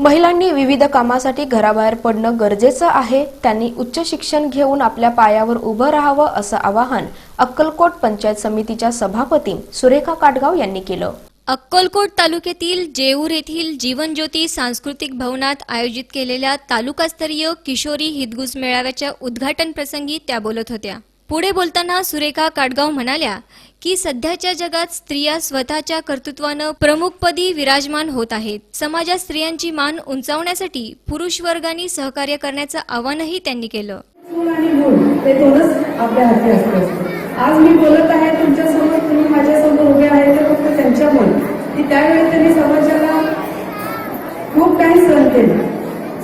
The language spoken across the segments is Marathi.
महिलांनी विविध कामासाठी घराबाहेर पडणं गरजेचं आहे. त्यांनी उच्च शिक्षण घेऊन आपल्या पायावर उभं राहावं असं आवाहन अक्कलकोट पंचायत समितीच्या सभापती सुरेखा काटगाव यांनी केलं. अक्कलकोट तालुक्यातील जेऊर येथील जीवनज्योती सांस्कृतिक भवनात आयोजित केलेल्या तालुकास्तरीय किशोरी हितगुज मेळाव्याच्या उद्घाटन प्रसंगी त्या बोलत होत्या. पुढे बोलताना सुरेखा काटगाव म्हणाल्या की सध्याच्या जगात स्त्रिया स्वतःच्या कर्तृत्वानं प्रमुखपदी विराजमान होत आहेत. समाजात स्त्रियांची मान उंचावण्यासाठी पुरुष वर्गाने सहकार्य करण्याचं आवाहनही त्यांनी केलं. आज मी बोलत आहे तुमच्यासमोर तुम्ही माझ्यासमोर उभे आहे ते फक्त त्यांच्यामुळे. की त्यावेळी त्यांनी समाजाला खूप काही सहन केलं.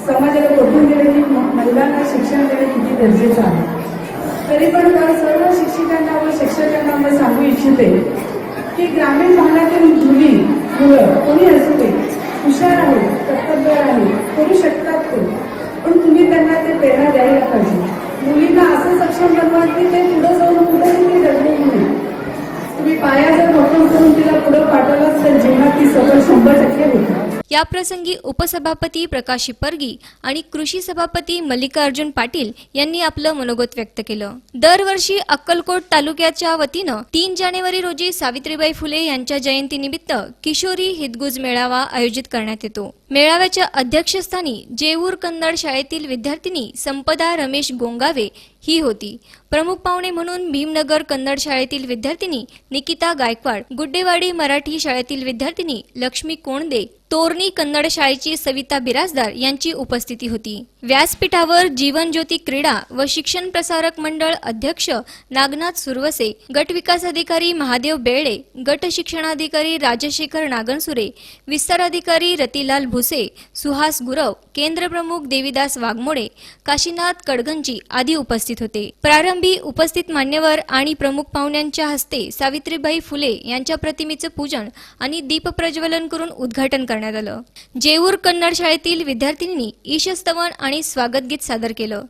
समाजाला बघून दिलं की महिलांना शिक्षण देणे किती गरजेचं आहे. तरी पण मला सर्व शिक्षकांना व शिक्षकांना मी सांगू इच्छिते की ग्रामीण भागातील मुली मुलं कोणी असू दे हुशार आहे कर्तव्य आहे करू शकतात ते पण तुम्ही त्यांना ते प्रेरणा द्यायला पाहिजे. मुलींना असं सक्षम बनवा की ते पुढे जाऊन कुठेही ते डगमगू तुम्ही पाया जर मोठं करून याप्रसंगी उपसभापती प्रकाश परगी आणि कृषी सभापती मल्लिकार्जुन पाटील यांनी आपलं मनोगत व्यक्त केलं. दरवर्षी अक्कलकोट तालुक्याच्या वतीनं तीन जानेवारी रोजी सावित्रीबाई फुले यांच्या जयंतीनिमित्त किशोरी हितगुज मेळावा आयोजित करण्यात येतो. मेळाव्याच्या अध्यक्षस्थानी जेऊर कन्नड शाळेतील विद्यार्थिनी संपदा रमेश गोंगावे ही होती. प्रमुख पाहुणे म्हणून भीमनगर कन्नड शाळेतील विद्यार्थिनी निकिता गायकवाड गुड्डेवाडी मराठी शाळेतील विद्यार्थिनी लक्ष्मी कोणदे तोरणी कन्नड शाळेची सविता बिराजदार यांची उपस्थिती होती. व्यासपीठावर जीवनज्योती क्रीडा व शिक्षण प्रसारक मंडळ अध्यक्ष नागनाथ सुरवसे गट विकास अधिकारी महादेव बेळे गट शिक्षणाधिकारी राजशेखर नागनसुरे विस्तार अधिकारी रतिलाल भुसे सुहास गुरव केंद्र प्रमुख देविदास वाघमोडे काशीनाथ कडगंजी आदी उपस्थित होते. प्रारंभी उपस्थित मान्यवर आणि प्रमुख पाहुण्यांच्या हस्ते सावित्रीबाई फुले यांच्या प्रतिमेचं पूजन आणि दीप प्रज्वलन करून उद्घाटन करण्यात आलं. जेऊर कन्नड शाळेतील विद्यार्थ्यांनी ईशस्तवन आणि स्वागत गीत सादर केलं.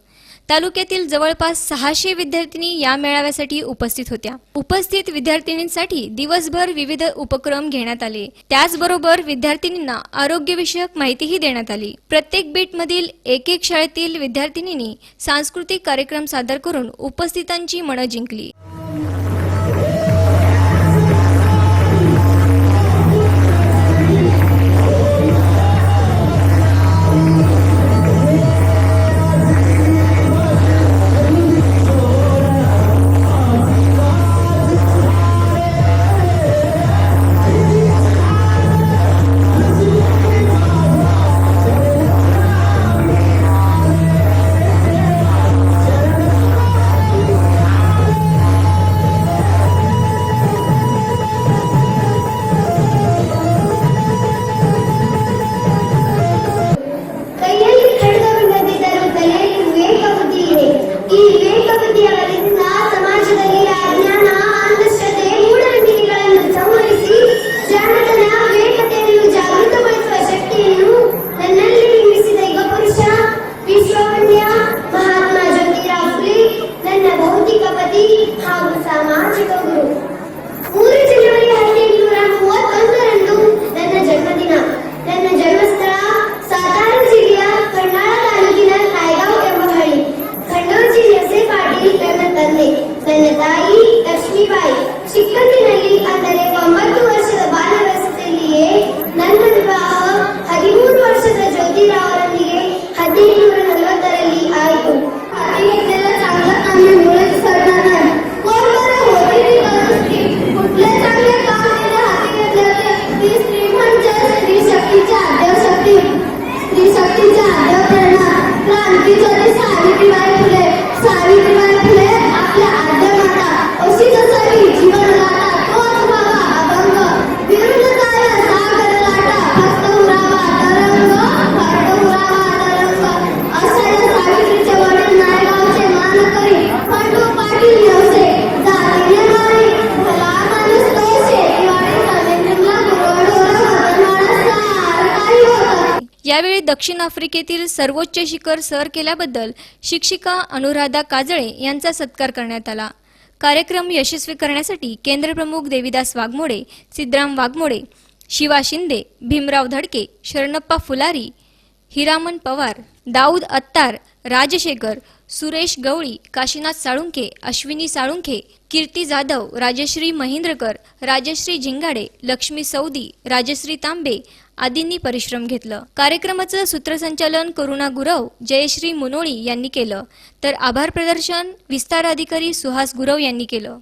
तालुक्यातील जवळपास सहाशे विद्यार्थिनी या मेळाव्यासाठी उपस्थित होत्या. उपस्थित विद्यार्थिनींसाठी दिवसभर विविध उपक्रम घेण्यात आले. त्याचबरोबर विद्यार्थिनींना आरोग्यविषयक माहितीही देण्यात आली. प्रत्येक बीटमधील एक एक शाळेतील विद्यार्थिनींनी सांस्कृतिक कार्यक्रम सादर करून उपस्थितांची मनं जिंकली. यावेळी दक्षिण आफ्रिकेतील सर्वोच्च शिखर सर केल्याबद्दल शिक्षिका अनुराधा काजळे यांचा सत्कार करण्यात आला. कार्यक्रम यशस्वी करण्यासाठी केंद्रप्रमुख देविदास वाघमोडे सिद्धराम वाघमोडे शिवा शिंदे भीमराव धडके शरणप्पा फुलारी हिरामन पवार दाऊद अत्तार राजशेखर सुरेश गवळी काशीनाथ साळुंखे अश्विनी साळुंखे कीर्ती जाधव राजश्री महेंद्रकर राजश्री झिंगाडे लक्ष्मी सौदी राजश्री तांबे आदींनी परिश्रम घेतलं. कार्यक्रमाचं सूत्रसंचालन करुणा गुरव जयश्री मुनोळी यांनी केलं. तर आभार प्रदर्शन विस्तार अधिकारी सुहास गुरव यांनी केलं.